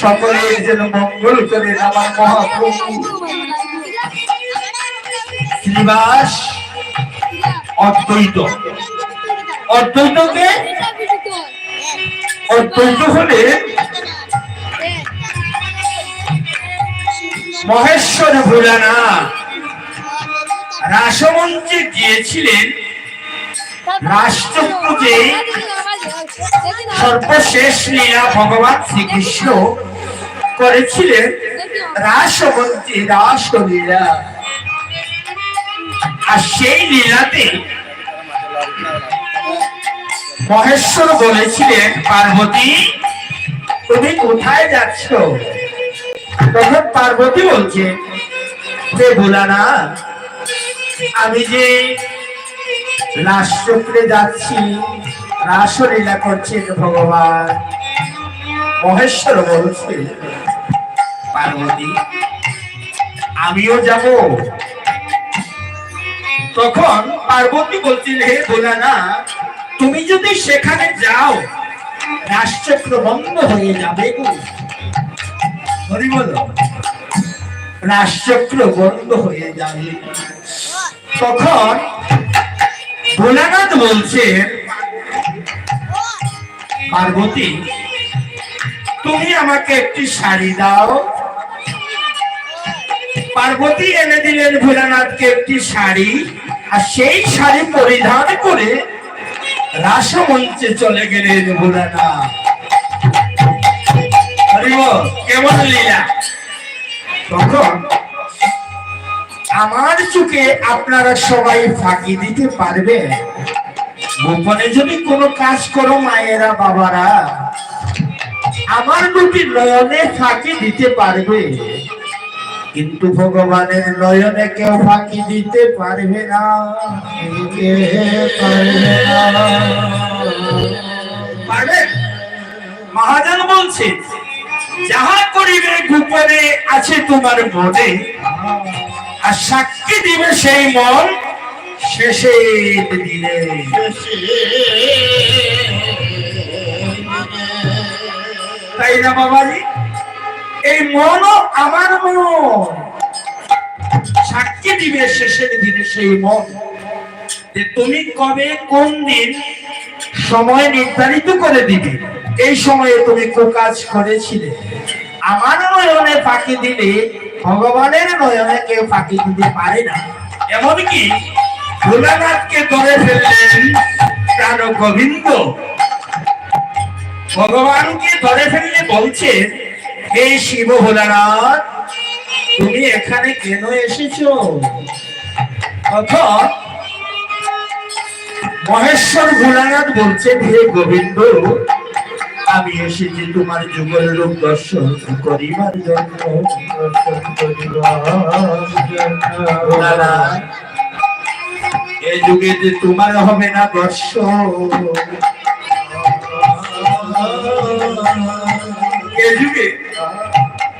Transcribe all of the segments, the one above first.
সকলের যেন মঙ্গল করেন আমার মহাপ্রভু। শ্রীবাস অদ্বৈত। অদ্বৈত হলে মহেশ্বর ভোলানা রাসমঞ্চে গিয়েছিলেন রাষ্ট্রপতি সর্বশেষ লীলা ভগবান শ্রীকৃষ্ণ করেছিলেন রাসমন্ত্রী রাসলীলা আর সেই লীলাতে মহেশ্বর বলেছিলেন, পার্বতী, তুমি কোথায় যাচ্ছ? তখন পার্বতী বলছে, হে ভোলানা আমি যে রাষ্ট্রক্রে যাচ্ছি রাসলীলা করছেন ভগবান। মহেশ্বর বলছে, পার্বতী, আমিও যাব। তখন পার্বতী বলছিল হে ভোলানা তুমি যদি সেখানে যাও রাষ্ট্রক্র বন্ধ হয়ে যাবে গো। হরি বলো রাষ্ট্রক্র বন্ধ হয়ে যাবে। তখন ভোলানাথ বলছে পার্বতী, তুমি আমাকে একটি শাড়ি দাও। পার্বতী এনে দিলেন ভোলানাথকে একটি শাড়ি, আর সেই শাড়ি পরিধান করে রাসমঞ্চে চলে গেলেন ভোলানাথ। কেমন লীলা? তখন আমার চোখে আপনারা সবাই ফাঁকি দিতে পারবে গোপনে যদি কোনো কাজ করো মায়েরা, বাবারা, আমার দুটি নয়নে ফাঁকি দিতে পারবে। কিন্তু ভগবানের নয়নে কেউ ফাঁকি দিতে পারবে না। মহাজন বলছে, যাহা করিবে গোপনে আছে তোমার মনে, আর সাক্ষী দিবে সেই মন শেষে দিলে। তাই না বাবাজি? এই মনও আমার মন। সাক্ষী দিবে শেষের দিনে সেই মন। যে তুমি কবে, কোন দিন সময় নির্ধারিত করে দিবে? এই সময়ে তুমি কাজ করেছিলে? আমার নয়নে ফাঁকি দিলে, ভগবানের নয়নে কেউ ফাঁকি দিতে পারে না। এমনকি ভোলানাথকে ধরে ফেললেন প্রাণ গোবিন্দ ভগবানকে ধরে ফেললে বলছে এই শিব ভোলানাথ, তুমি এখানে কেন এসেছ? তখন মহেশ্বর ভোলানাথ বলছে, হে গোবিন্দ, আমি এসেছি তোমার যুগল রূপ দর্শন করিবার জন্য। এ যুগে যে তোমার হবে না দর্শন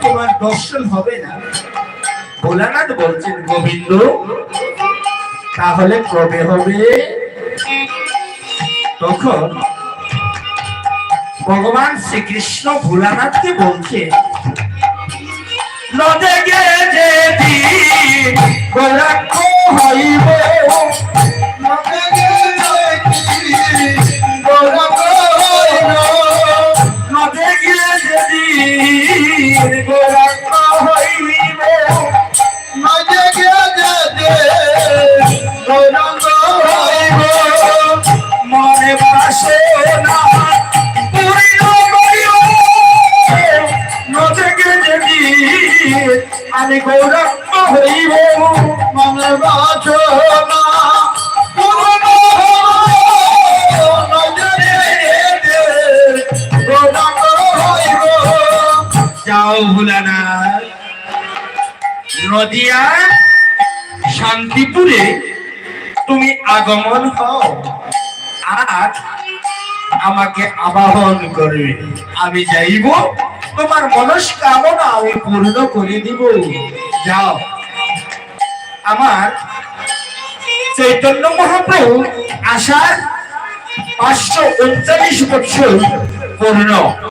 তোমার দর্শন হবে না। ভোলানাথ বলছেন, গোবিন্দ, তাহলে কবে হবে? তখন ভগবান শ্রীকৃষ্ণ ভোলানাথকে বলছে নদে গে যেদি গোলাক্ষ হইব নদিয়া, শান্তিপুরে তুমি আগমন হও। আর আমাকে আবাহন করবে। আমি যাইব, তোমার মনস্কামনা আমি পূর্ণ করে দিব। যাও। আমার চৈতন্য মহাপ্রভু আসার পাঁচশো উনচল্লিশ বছর পূর্ণ।